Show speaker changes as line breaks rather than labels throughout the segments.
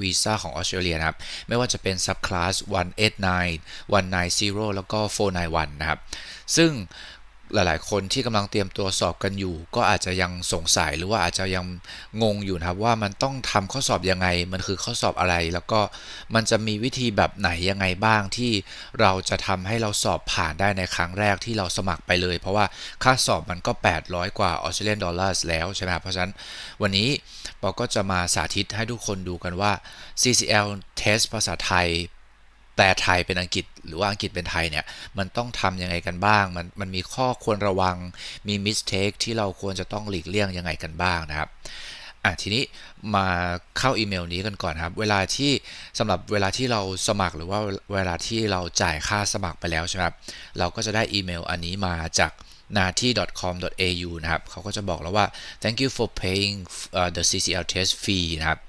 Visa ของออสเตรเลียนะครับ ไม่ว่าจะเป็น Subclass 189 190 แล้วก็ 491 นะครับ ซึ่งหลายๆ คนที่กำลังเตรียมตัวสอบกันอยู่ ก็อาจจะยังสงสัยหรือว่าอาจจะยังงงอยู่นะครับว่ามันต้องทำข้อสอบยังไง มันคือข้อสอบอะไร แล้วก็มันจะมีวิธีแบบไหนยังไงบ้างที่เราจะทำให้เราสอบผ่านได้ในครั้งแรกที่เราสมัครไปเลย เพราะว่าค่าสอบมันก็ 800 กว่าออสเตรเลียนดอลลาร์แล้วใช่ไหมครับเพราะฉะนั้นวันนี้ เราก็จะมาสาธิตให้ทุกคนดูกันว่า CCL test ภาษาไทยแปลไทยเป็นอังกฤษ หรือว่าอังกฤษเป็นไทยเนี่ย มันต้องทำยังไงกันบ้าง มันมันมีข้อควรระวังมีมิสเทคที่เราควรจะต้องหลีกเลี่ยงยังไงกันบ้างนะครับอะทีนี้มาเข้าอีเมลนี้กันก่อนครับ เวลาที่สำหรับเวลาที่เราสมัครหรือว่าเวลาที่เราจ่ายค่าสมัครไปแล้วใช่ไหมครับเราก็จะได้อีเมลอันนี้มาจาก nati.com.au นะครับเขาก็จะบอกแล้วว่า thank you for paying uh, the CCL test fee นะครับ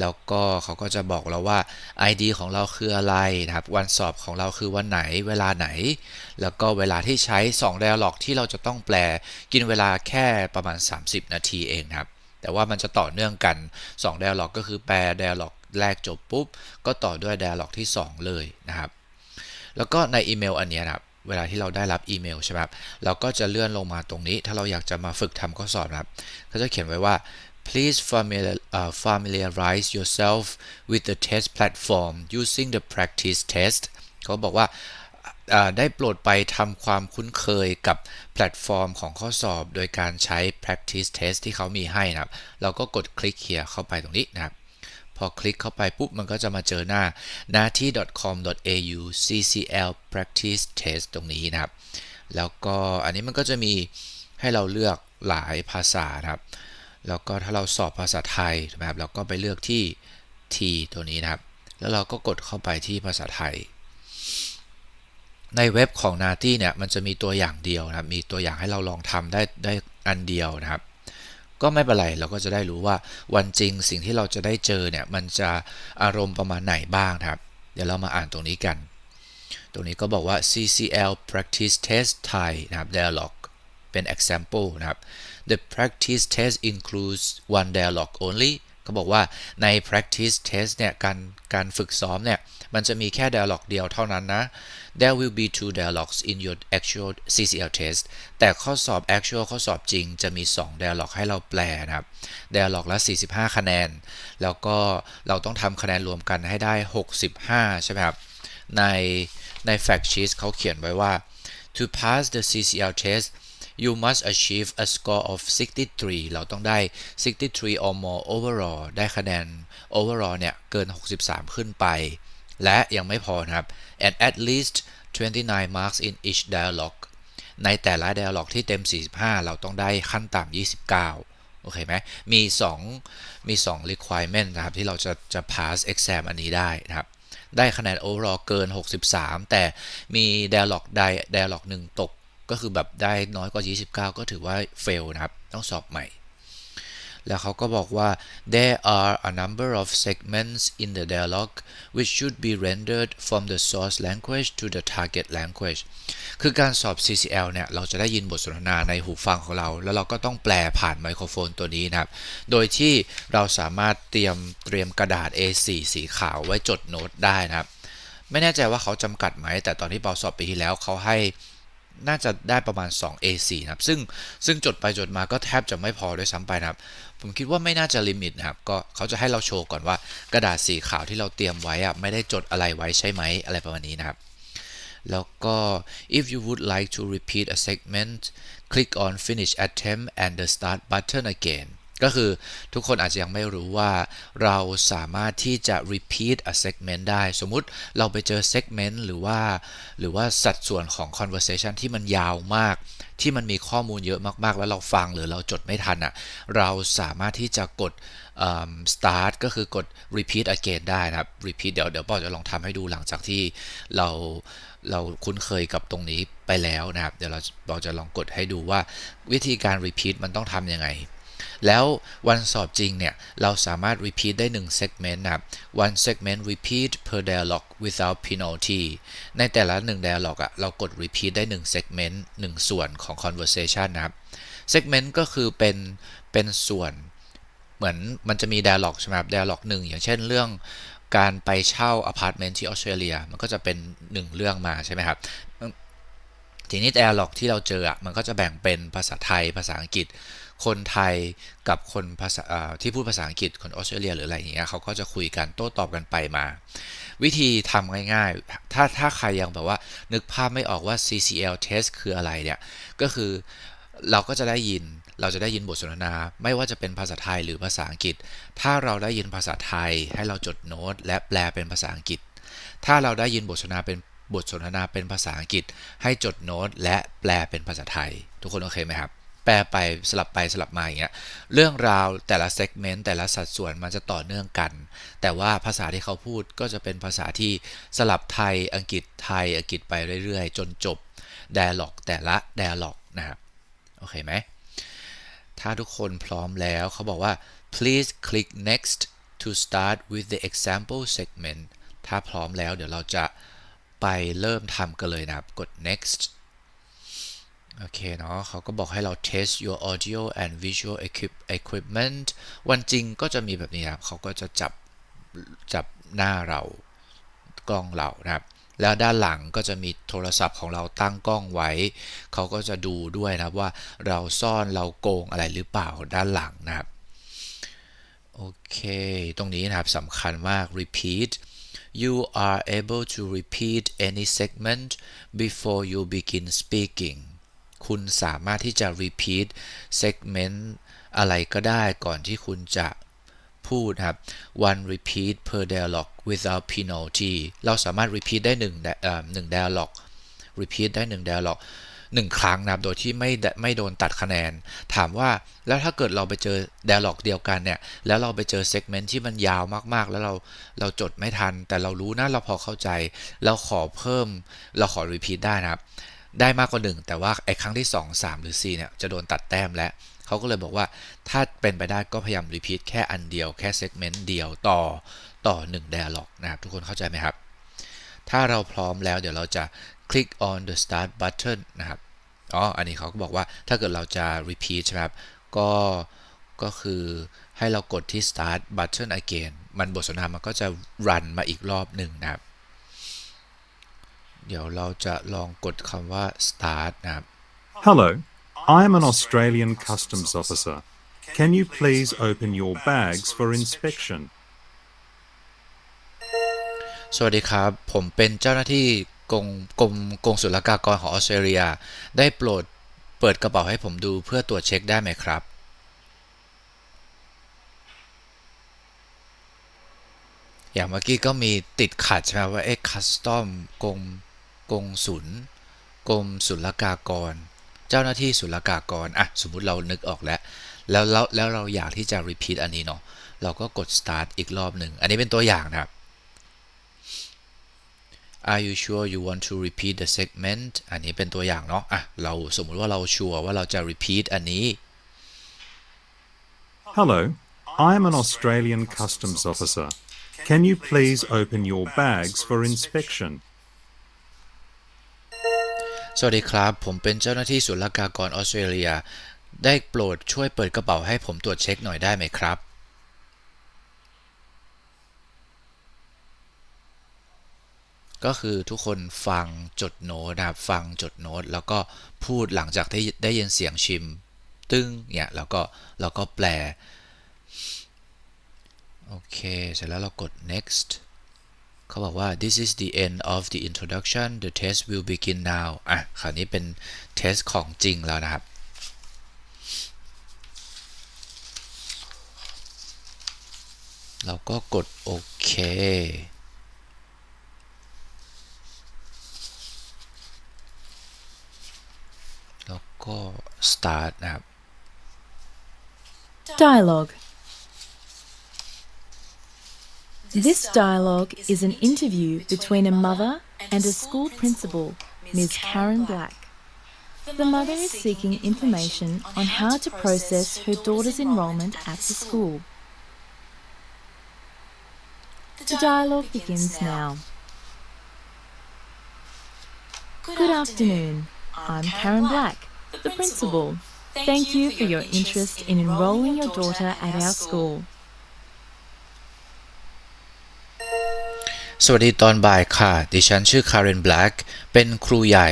แล้วก็เขาก็จะบอกเราว่า ID ของเราคืออะไรนะครับ วันสอบของเราคือวันไหน เวลาไหน แล้วก็เวลาที่ใช้2 dialog ที่เราจะต้องแปล กินเวลาแค่ประมาณ 30 นาทีเองครับ แต่ว่ามันจะต่อเนื่องกัน2 dialog ก็คือแปล dialog แรกจบปุ๊บ ก็ต่อด้วย dialog ที่ 2 เลยนะครับ แล้วก็ในอีเมลอันนี้นะครับ เวลาที่เราได้รับอีเมลใช่ไหมครับเราก็จะเลื่อนลงมาตรงนี้ ถ้าเราอยากจะมาฝึกทำข้อสอบนะครับเขาจะเขียนไว้ว่า please familiar, uh, familiarize yourself with the test platform using the practice test เขาบอกว่าได้โปรดไปทำความคุ้นเคยกับแพลตฟอร์มของข้อสอบ โดยการใช้ practice test ที่เขามีให้นะครับ เราก็กดคลิกเขียเข้าไปตรงนี้นะครับ พอคลิกเข้าไปปุ๊บมันก็จะมาเจอหน้าหน้าที่ .com.au ccl practice test ตรงนี้นะครับ แล้วก็อันนี้มันก็จะมีให้เราเลือกหลายภาษานะครับ แล้วก็ถ้าเราสอบภาษาไทยนะครับเราก็ไปเลือกที่ T ตัวนี้นะครับ แล้วเราก็กดเข้าไปที่ภาษาไทย ในเว็บของ n a t i เนี่ยมันจะมีตัวอย่างเดียวนะครับ มีตัวอย่างให้เราลองทำได้ได้อันเดียวนะครับ ก็ไม่เป็นไรเราก็จะได้รู้ว่าวันจริงสิ่งที่เราจะได้เจอเนี่ยมันจะอารมณ์ประมาณไหนบ้างครับ เดี๋ยวเรามาอ่านตรงนี้กัน ตรงนี้ก็บอกว่า CCL practice test Thai นะครับ dialog เป็น example นะครับ the practice test includes one dialogue only เขาบอกว่าใน practice test เนี่ยการการฝึกซ้อมเนี่ยมันจะมีแค่ dialogue เดียวเท่านั้นนะ there will be two dialogues in your actual CCL test แต่ข้อสอบ actual ข้อสอบจริงจะมี 2 dialogue ให้เราแปลนะครับ dialogue ละ 45 คะแนน แล้วก็เราต้องทำคะแนนรวมกันให้ได้ 65 ใช่ไหมครับ ในใน fact sheet เขาเขียนไว้ว่า to pass the CCL test you must achieve a score of 63 เราต้องได้ 63 or more overall ได้คะแนน overall เนี่ย เกิน 63 ขึ้นไป และยังไม่พอนะครับ and at least 29 marks in each dialogue ในแต่ละ dialogue ที่เต็ม 45 เราต้องได้ขั้นต่ำ29 โอเคไหม มี 2 มี 2 requirement นะครับ ที่เราจะจะ pass exam อันนี้ได้นะครับ ได้คะแนน overall เกิน 63 แต่มี dialogue ใด dialogue หนึ่งตก ก็คือแบบได้น้อยกว่า 29 ก็ถือว่า fail นะครับ ต้องสอบใหม่ แล้วเขาก็บอกว่า there are a number of segments in the dialogue which should be rendered from the source language to the target language คือการสอบ CCL เนี่ย เราจะได้ยินบทสนทนาในหูฟังของเรา แล้วเราก็ต้องแปลผ่านไมโครโฟนตัวนี้นะครับ โดยที่เราสามารถเตรียมเตรียมกระดาษ A4 สีขาวไว้จดโน้ตได้นะครับ ไม่แน่ใจว่าเขาจำกัดไหม แต่ตอนที่เปาสอบปีที่แล้วเขาให้น่าจะได้ประมาณ 2 A4 นะครับ ซึ่งซึ่งจดไปจดมาก็แทบจะไม่พอด้วยซ้ำไปนะครับ ผมคิดว่าไม่น่าจะลิมิตนะครับ ก็เขาจะให้เราโชว์ก่อนว่ากระดาษสีขาวที่เราเตรียมไว้อะไม่ได้จดอะไรไว้ใช่ไหมอะไรประมาณนี้นะครับ แล้วก็ if you would like to repeat a segment click on finish attempt and the start button again ก็คือทุกคนอาจจะยังไม่รู้ว่าเราสามารถที่จะ repeat a segment ได้ สมมุติเราไปเจอ segment หรือว่า หรือว่าสัดส่วนของ conversation ที่มันยาวมาก ที่มันมีข้อมูลเยอะมากๆ แล้วเราฟังหรือเราจดไม่ทันอะ่ะเราสามารถที่จะกด start ก็คือกด repeat again ได้นะครับ repeat เดี๋ยวเดี๋ยวปอจะลองทำให้ดูหลังจากที่เราเราคุ้นเคยกับตรงนี้ไปแล้วนะครับ เดี๋ยวเราเราจะลองกดให้ดูว่าวิธีการ repeat มันต้องทำยังไง แล้ววันสอบจริงเนี่ย เราสามารถ repeat ได้1 segment นะครับ one segment repeat per dialogue without penalty ในแต่ละ 1 dialogue อะเรากด repeat ได้1 segment 1 ส่วนของ conversation นะครับ segment ก็คือเป็นเป็นส่วน เหมือนมันจะมี dialogue ใช่ไหมครับ dialogue หนึ่งอย่างเช่นเรื่องการไปเช่าอพาร์ตเมนต์ที่ออสเตรเลียมันก็จะเป็นหนึ่งเรื่องมาใช่ไหมครับทีนี้ dialogue ที่เราเจออะมันก็จะแบ่งเป็นภาษาไทยภาษาอังกฤษ คนไทยกับคนภาษาที่พูดภาษาอังกฤษคนออสเตรเลียหรืออะไรอย่างเงี้ยเขาก็จะคุยกันโต้ตอบกันไปมา วิธีทำง่ายๆ ถ้าถ้าใครยังแบบว่านึกภาพไม่ออกว่า CCL test คืออะไรเนี่ย ก็คือเราก็จะได้ยินเราจะได้ยินบทสนทนา ไม่ว่าจะเป็นภาษาไทยหรือภาษาอังกฤษ ถ้าเราได้ยินภาษาไทยให้เราจดโน้ต และแปลเป็นภาษาอังกฤษ ถ้าเราได้ยินบทสนทนาเป็นบทสนทนาเป็นภาษาอังกฤษ ให้จดโน้ต และแปลเป็นภาษาไทย ทุกคนโอเคไหมครับ แปลไปสลับไปสลับมาอย่างเงี้ยเรื่องราวแต่ละเซกเมนต์แต่ละสัดส่วนมันจะต่อเนื่องกัน แต่ว่าภาษาที่เขาพูดก็จะเป็นภาษาที่สลับไทยอังกฤษไทยอังกฤษไปเรื่อยๆ จนจบ dialog แต่ละ dialog นะครับโอเคไหมถ้าทุกคนพร้อมแล้วเขาบอกว่า please click next to start with the example segment ถ้าพร้อมแล้วเดี๋ยวเราจะไปเริ่มทำกันเลยนะครับ กด next โอเคเนาะเขาก็บอกให้เรา test your audio and visual equip equipment วันจริงก็จะมีแบบนี้ครับเขาก็จะจับจับหน้าเรากล้องเรานะครับ แล้วด้านหลังก็จะมีโทรศัพท์ของเราตั้งกล้องไว้ เขาก็จะดูด้วยนะว่าเราซ่อนเราโกงอะไรหรือเปล่าด้านหลังนะครับ โอเค ตรงนี้นะครับสำคัญมาก repeat you are able to repeat any segment before you begin speaking คุณสามารถที่จะ repeat segment อะไรก็ได้ก่อนที่คุณจะพูดครับ one repeat per dialogue without penalty เราสามารถ repeat ได้หนึ่งหนึ่ง dialogue repeat ได้หนึ่ง dialogue หนึ่งครั้งนะครับ โดยที่ไม่ไม่โดนตัดคะแนน ถามว่าแล้วถ้าเกิดเราไปเจอ dialog เดียวกันเนี่ย แล้วเราไปเจอ segment ที่มันยาวมากๆ แล้วเราเราจดไม่ทัน แต่เรารู้นะเราพอเข้าใจ เราขอเพิ่ม เราขอ repeat ได้นะครับ ได้มากกว่าหนึ่งแต่ว่าไอ้ครั้งที่ 2 3 หรือ4เนี่ยจะโดนตัดแต้มแล้วเขาก็เลยบอกว่าถ้าเป็นไปได้ก็พยายาม repeat แค่อันเดียวแค่ segment เดียวต่อต่อ1 dialog นะครับทุกคนเข้าใจไหมครับ ถ้าเราพร้อมแล้วเดี๋ยวเราจะ click on the start button นะครับอ๋ออันนี้เขาก็บอกว่าถ้าเกิดเราจะ repeat ใช่ไหมครับก็ก็คือให้เรากดที่ start button again มันบทสนทนามันก็จะ run มาอีกรอบหนึ่งนะครับ เดี๋ยวเราจะลองกดคำว่า start นะครับ
Hello, I'm an Australian customs officer. Can you please open your bags for inspection?
สวัสดีครับ ผมเป็นเจ้าหน้าที่กงกรมกงศุลกากรของออสเตรเลีย ได้โปรดเปิดกระเป๋าให้ผมดูเพื่อตรวจเช็คได้ไหมครับ อย่างเมื่อกี้ก็มีติดขัดใช่ไหมว่าเอ๊ะคัสตอมกง กงศุลกรมศุลกากร เจ้าหน้าที่ศุลกากรอะสมมุติเรานึกออกแล้ว แล้วแล้วแล้วเราอยากที่จะ repeat อันนี้เนาะเราก็กด start อีกรอบหนึ่งอันนี้เป็นตัวอย่างนะครับ Are you sure you want to repeat the segment อันนี้เป็นตัวอย่างเนาะอะเราสมมุติว่าเราชัวร์ว่าเราจะ repeat อันนี้
Hello, I'm an Australian customs officer. Can you please open your bags for inspection?
สวัสดีครับ ผมเป็นเจ้าหน้าที่ศุลกากรออสเตรเลีย ได้โปรดช่วยเปิดกระเป๋าให้ผมตรวจเช็คหน่อยได้ไหมครับ ก็คือทุกคนฟังจดโน้ตนะครับฟังจดโน้ต แล้วก็พูดหลังจากที่ได้ยินเสียงชิม ตึ้งเนี่ยแล้วก็แล้วก็แปล โอเค เสร็จแล้วเรากด next เขาบอกว่า this is the end of the introduction the test will begin now อะคราวนี้เป็นเทสของจริงแล้วนะครับ เราก็กดโอเคแล้วก็ start นะครับ
Dialogue. This dialogue is an interview between a mother and a school principal, Ms. Karen Black. The mother is seeking information on how to process her daughter's enrolment at the school. The dialogue begins now. Good afternoon. I'm Karen Black, the principal. Thank you for your interest in enrolling your daughter at our school.
สวัสดีตอนบ่ายค่ะ ดิฉันชื่อ Karen Black เป็นครูใหญ่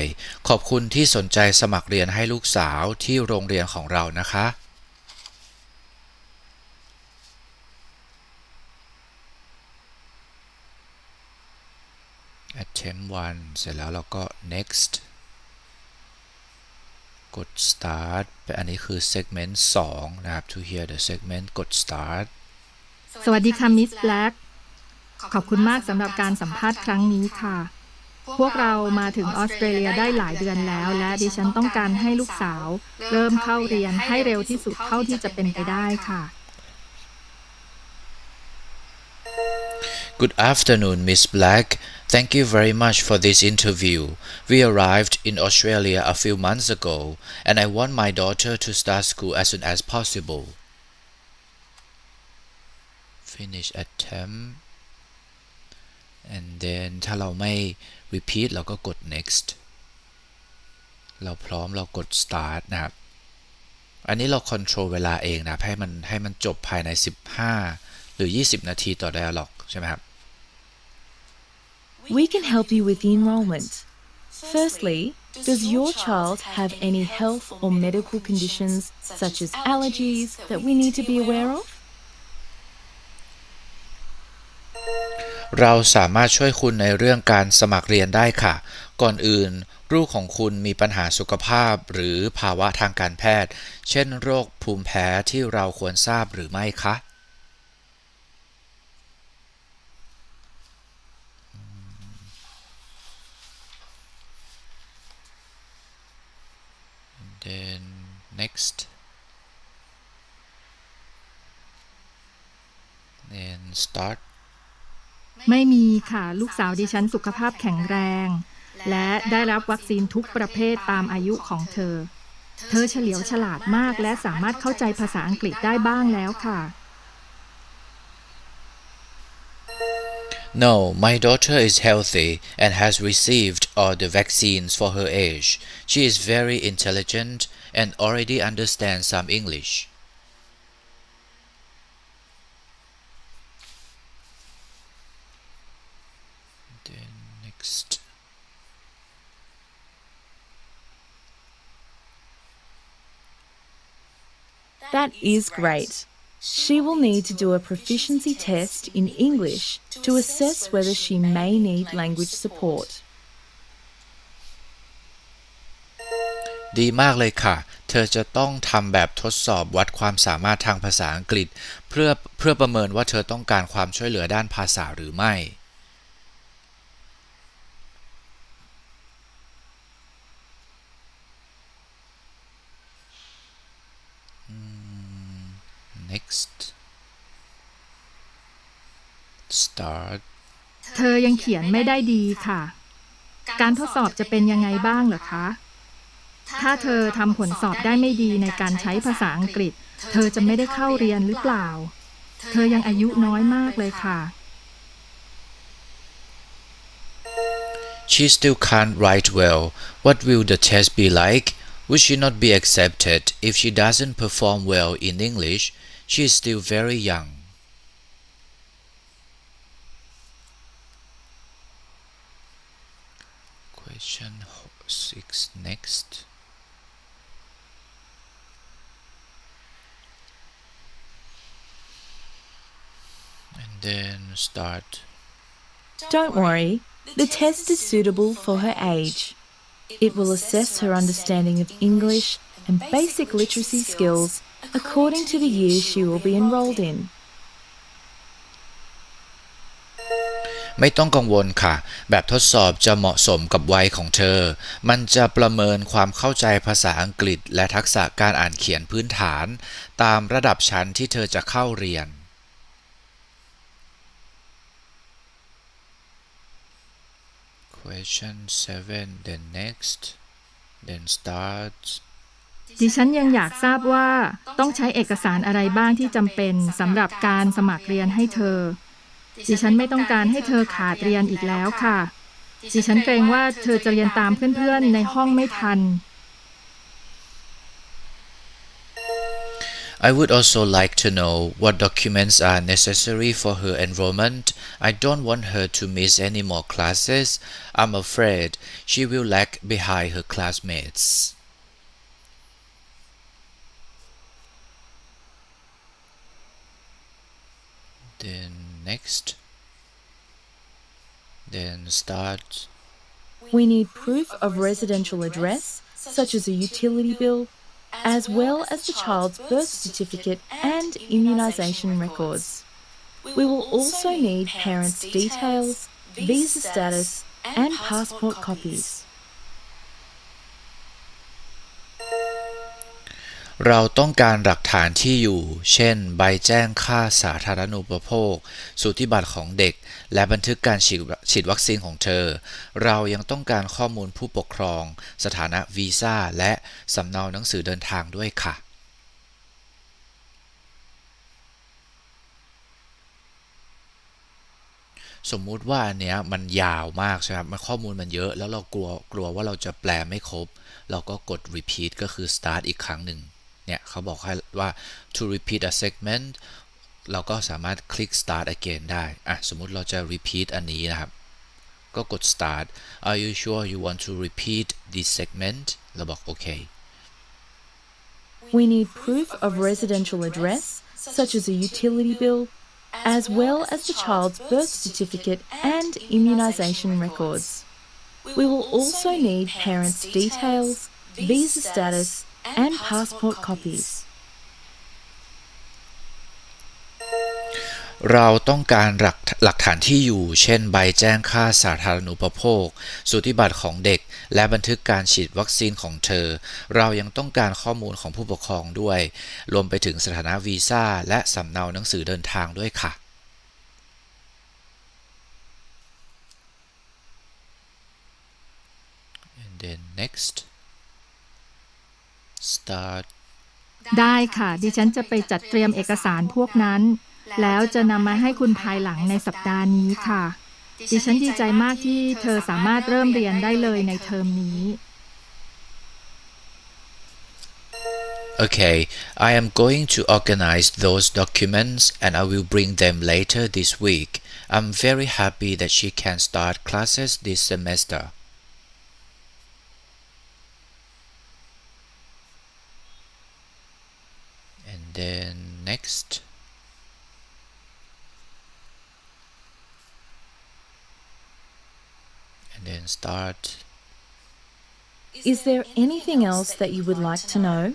ขอบคุณที่สนใจสมัครเรียนให้ลูกสาวที่โรงเรียนของเรานะคะ attempt 1 เสร็จแล้วเราก็ next กด start อันนี้คือ segment 2 นะครับ to hear the segment กด start
สวัสดีค่ะมิสแบล็ก ขอบคุณมากสำหรับการสัมภาษณ์ครั้งนี้ค่ะ พวกเรามาถึงออสเตรเลียได้หลายเดือนแล้ว และดิฉันต้องการให้ลูกสาว เริ่มเข้าเรียนให้เร็วที่สุดเท่าที่จะเป็นไปได้ค่ะ
Good afternoon, Miss Black. Thank you very much for this interview. We arrived in Australia a few months ago, and I want my daughter to start school as soon as possible. Finish attempt. And then ถ้าเราไม่ repeat เราก็กด next เราพร้อมเรากด start นะครับ อันนี้เรา control เวลาเองนะให้มันให้มันจบภายใน 15 หรือ 20 นาทีต่อ dialog ใช่ไหมครับ
We can help you with the enrolment. Firstly, does your child have any health or medical conditions, such as allergies, that we need to be aware of?
เราสามารถช่วยคุณในเรื่องการสมัครเรียนได้ค่ะ ก่อนอื่น ลูกของคุณมีปัญหาสุขภาพหรือภาวะทางการแพทย์ เช่น โรคภูมิแพ้ที่เราควรทราบหรือไม่คะ then next then start
ไม่มีค่ะลูกสาวดิฉันสุขภาพแข็งแรง และได้รับวัคซีนทุกประเภทตามอายุของเธอ เธอเฉลียวฉลาดมากและสามารถเข้าใจภาษาอังกฤษได้บ้างแล้วค่ะ
No, my daughter is healthy and has received all the vaccines for her age. She is very intelligent and already understands some English. Then next.
That is great. She will need to do a proficiency test in English to assess whether she may need language support.
ดีมากเลยค่ะ เธอจะต้องทำแบบทดสอบวัดความสามารถทางภาษาอังกฤษ เพื่อเพื่อประเมินว่าเธอต้องการความช่วยเหลือด้านภาษาหรือไม่ next start
เธอยังเขียนไม่ได้ดีค่ะ การทดสอบจะเป็นยังไงบ้างเหรอคะ ถ้าเธอทำผลสอบได้ไม่ดีในการใช้ภาษาอังกฤษ เธอจะไม่ได้เข้าเรียนหรือเปล่า เธอยังอายุน้อยมากเลยค่ะ
She still can't write well. What will the test be like? Would she not be accepted if she doesn't perform well in English? She is still very young. Question 6 next. And then start.
Don't worry, the test is suitable for her age. It will assess her understanding of English and basic literacy skills according to the year she will be enrolled in.
ไม่ต้องกังวลค่ะ แบบทดสอบจะเหมาะสมกับวัยของเธอ มันจะประเมินความเข้าใจภาษาอังกฤษ และทักษะการอ่านเขียนพื้นฐาน ตามระดับชั้นที่เธอจะเข้าเรียน Question 7 then next then start
ดิฉันยังอยากทราบว่าต้องใช้เอกสารอะไรบ้างที่จำเป็นสำหรับการสมัครเรียนให้เธอ ดิฉันไม่ต้องการให้เธอขาดเรียนอีกแล้วค่ะ ดิฉันเกรงว่าเธอจะเรียนตามเพื่อนๆในห้องไม่ทัน
I would also like to know what documents are necessary for her enrollment. I don't want her to miss any more classes. I'm afraid she will lag behind her classmates. Then next. Then start.
We need proof of residential address, such as a utility bill, as well as the child's birth certificate and immunisation records. We will also need parents' details, visa status, and passport copies.
เราต้องการหลักฐานที่อยู่ เช่น ใบแจ้งค่าสาธารณูปโภค สูติบัตรของเด็ก และบันทึกการฉีดฉดวัคซีนของเธอ เรายังต้องการข้อมูลผู้ปกครอง สถานะวีซ่า และสำเนาหนังสือเดินทางด้วยค่ะสมมุติว่าอันเนี้ยมันยาวมากใช่ไหมครับมันข้อมูลมันเยอะ แล้วเรากลัวกลัวว่าเราจะแปลไม่ครบ เราก็กด repeat ก็คือ start อีกครั้งหนึ่ง เนี่ยเขาบอกให้ว่า to repeat a segment เราก็สามารถคลิก start again ได้ อ่ะ สมมุติเราจะ repeat อันนี้นะครับ ก็กด start are you sure you want to repeat this segment เราบอกโอเค
We need proof of residential address, such as a utility bill, as well as the child's birth certificate and immunisation records. We will also need parents' details, visa status, and passport copies.
เราต้องการหลักหลักฐานที่อยู่ เช่น ใบแจ้งค่าสาธารณูปโภคสูติบัตรของเด็ก และบันทึกการฉีดวัคซีนของเธอ เรายังต้องการข้อมูลของผู้ปกครองด้วย รวมไปถึงสถานะวีซ่า และสำเนาหนังสือเดินทางด้วยค่ะ and then next start
ได้ค่ะ ดิฉันจะไปจัดเตรียมเอกสารพวกนั้น แล้วจะนำมาให้คุณภายหลังในสัปดาห์นี้ค่ะ ดิฉันดีใจมากที่เธอสามารถเริ่มเรียนได้เลยในเทอมนี้
Okay, I am going to organize those documents and I will bring them later this week. I'm very happy that she can start classes this semester. Then next. And then start.
Is there anything else that you would like to know?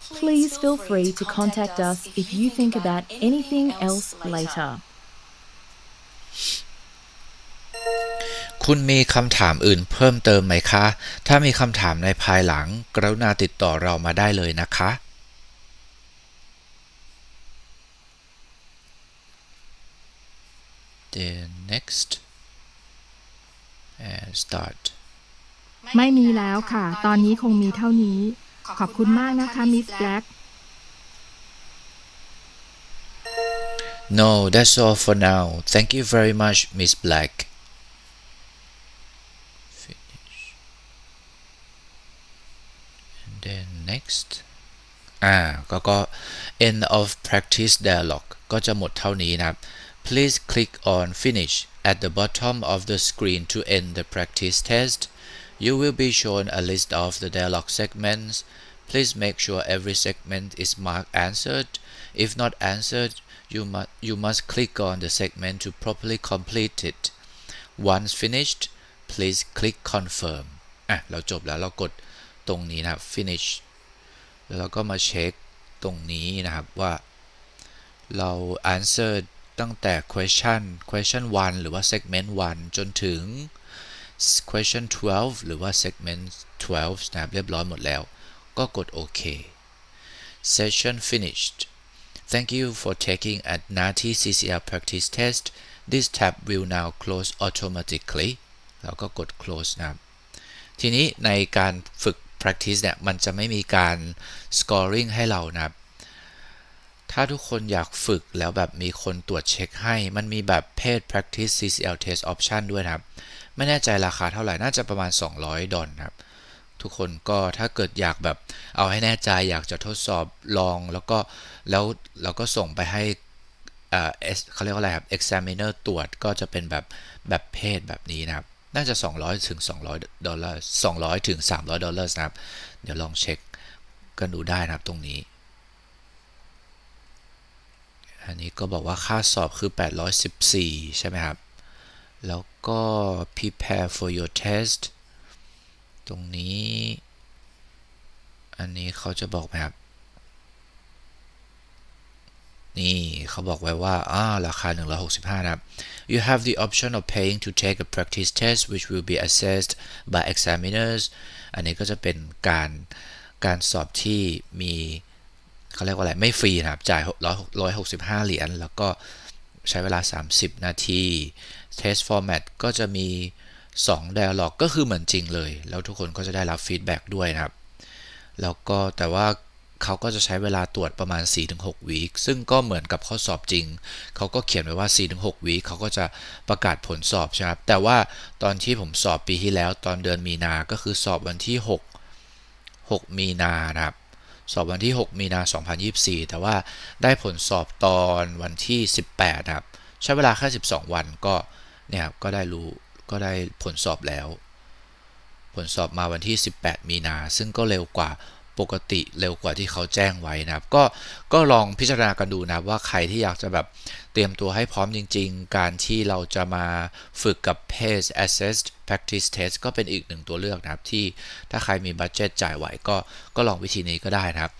Please feel free to contact us if you think about anything else later.
คุณมีคำถามอื่นเพิ่มเติมไหมคะ ถ้ามีคำถามในภายหลัง กรุณาติดต่อเรามาได้เลยนะคะ Then next and start
ไม่มีแล้วค่ะ ตอนนี้คงมีเท่านี้ ขอบคุณมากนะคะมิสแบล็ก
No that's all for now thank you very much Miss Black finish and then next อ่าก็ก็ end of practice dialogue ก็จะหมดเท่านี้นะครับ please click on finish at the bottom of the screen to end the practice test you will be shown a list of the dialogue segments please make sure every segment is marked answered if not answered you must you must click on the segment to properly complete it once finished please click confirm อ่ะเราจบแล้วเรากดตรงนี้นะครับ finish แล้วเราก็มาเช็คตรงนี้นะครับว่า เรา answer ตั้งแต่ question question 1 หรือว่า segment 1 จนถึง question 12 หรือว่า segment 12นะครับเรียบร้อยหมดแล้ว ก็กดโอเค session finished Thank you for taking a NATI CCL practice test. This tab will now close automatically. แล้วก็กด close นะครับทีนี้ในการฝึก practice เนี่ยมันจะไม่มีการ scoring ให้เรานะครับ ถ้าทุกคนอยากฝึกแล้วแบบมีคนตรวจเช็คให้ มันมีแบบ paid practice CCL test option ด้วยนะครับ ไม่แน่ใจราคาเท่าไหร่ น่าจะประมาณ 200 ดอลนะครับ ทุกคนก็ถ้าเกิดอยากแบบเอาให้แน่ใจอยากจะทดสอบลองแล้วก็แล้วเราก็ส่งไปให้อ่าเขาเรียกว่าอะไรครับ examiner ตรวจก็จะเป็นแบบแบบเพศแบบนี้นะครับ น่าจะ 200 ถึง 200 ดอลลาร์ 200 ถึง 300 ดอลลาร์นะครับ เดี๋ยวลองเช็คกันดูได้นะครับตรงนี้ อันนี้ก็บอกว่าค่าสอบคือ 814 ใช่ไหมครับ แล้วก็ prepare for your test ตรงนี้ อันนี้เขาจะบอกไหมครับ นี่เขาบอกไว้ว่าอ่าราคา 165 นะครับ you have the option of paying to take a practice test which will be assessed by examiners อันนี้ก็จะเป็นการการสอบที่มี เขาเรียกว่าอะไรไม่ฟรีนะครับ จ่าย165 เหรียญ แล้วก็ใช้เวลา 30 นาที test format ก็จะมี 2 dialog ก็คือเหมือนจริงเลย แล้วทุกคนก็จะได้รับ feedback ด้วยนะครับ แล้วก็แต่ว่าเขาก็จะใช้เวลาตรวจประมาณ 4-6 วีค ซึ่งก็เหมือนกับข้อสอบจริง เขาก็เขียนไว้ว่า 4-6 วีคเขาก็จะประกาศผลสอบใช่ไหมครับ แต่ว่าตอนที่ผมสอบปีที่แล้วตอนเดือนมีนา ก็คือสอบวันที่ 6 6 มีนานะครับ สอบวันที่ 6 มีนา 2024 แต่ว่าได้ผลสอบตอนวันที่ 18ครับ ใช้เวลาแค่ 12 วันก็เนี่ยครับก็ได้รู้ก็ได้ผลสอบแล้ว ผลสอบมาวันที่ 18 มีนา ซึ่งก็เร็วกว่า ปกติเร็วกว่าที่เขาแจ้งไว้นะครับ ก็ก็ลองพิจารณากันดูนะครับว่าใครที่อยากจะแบบเตรียมตัวให้พร้อมจริง ๆ การที่เราจะมาฝึกกับ PACE Assess Practice Test ก็เป็นอีกหนึ่งตัวเลือกนะครับ ที่ถ้าใครมีบัตเจตจ่ายไหวก็ก็ลองวิธีนี้ก็ได้นะครับ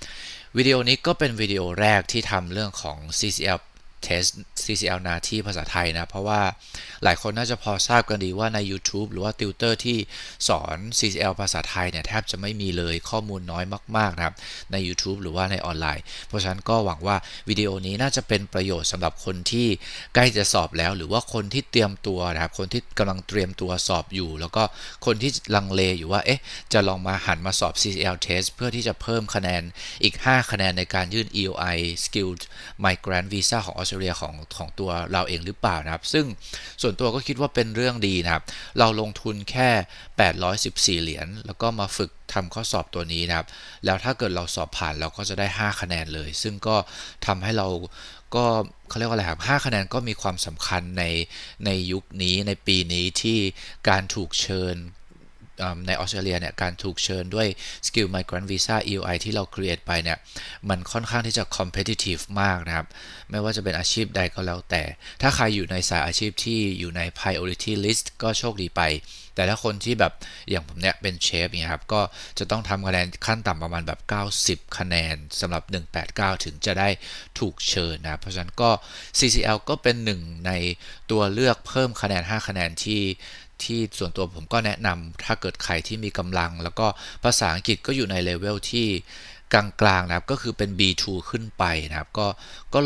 วิดีโอนี้ก็เป็นวิดีโอแรกที่ทำเรื่องของ CCL test CCL นาที่ภาษาไทยนะ เพราะว่าหลายคนน่าจะพอทราบกันดีว่าใน YouTube หรือว่าติวเตอร์ที่สอน CCL ภาษาไทยเนี่ยแทบจะไม่มีเลยข้อมูลน้อยมากๆนะครับใน YouTube หรือว่าในออนไลน์ เพราะฉะนั้นก็หวังว่าวิดีโอนี้น่าจะเป็นประโยชน์สำหรับคนที่ใกล้จะสอบแล้ว หรือว่าคนที่เตรียมตัวนะครับคนที่กำลังเตรียมตัวสอบอยู่ แล้วก็คนที่ลังเลอยู่ว่าเอ๊ะจะลองมาหันมาสอบ CCL test เพื่อที่จะเพิ่มคะแนนอีก 5 คะแนนในการยื่น EOI Skilled Migrant Visa ของออสเตรเลียของของตัวเราเองหรือเปล่านะครับ ซึ่งส่วนตัวก็คิดว่าเป็นเรื่องดีนะครับ เราลงทุนแค่ 814 เหรียญ แล้วก็มาฝึกทำข้อสอบตัวนี้นะครับ แล้วถ้าเกิดเราสอบผ่านเราก็จะได้ 5 คะแนนเลย ซึ่งก็ทำให้เราก็เขาเรียกว่าอะไรครับ5คะแนนก็มีความสำคัญในในยุคนี้ในปีนี้ที่การถูกเชิญ ในออสเตรเลียเนี่ยการถูกเชิญด้วย Skill Migrant Visa EOI ที่เรา create ไปเนี่ยมันค่อนข้างที่จะ competitive มากนะครับ ไม่ว่าจะเป็นอาชีพใดก็แล้วแต่ ถ้าใครอยู่ในสายอาชีพที่อยู่ใน priority list ก็โชคดีไป แต่ถ้าคนที่แบบอย่างผมเนี่ยเป็นเชฟเนี่ยครับก็จะต้องทำคะแนนขั้นต่ำประมาณแบบ 90 คะแนนสำหรับ 189 ถึงจะได้ถูกเชิญนะเพราะฉะนั้นก็ CCL ก็เป็นหนึ่งในตัวเลือกเพิ่มคะแนน 5 คะแนนที่ ที่ส่วนตัวผมก็แนะนำถ้าเกิดใครที่มีกำลัง แล้วก็ภาษาอังกฤษก็อยู่ในเลเวลที่กลางๆนะครับ ก็คือเป็น B2 ขึ้นไปนะครับ ก็ก็ลอง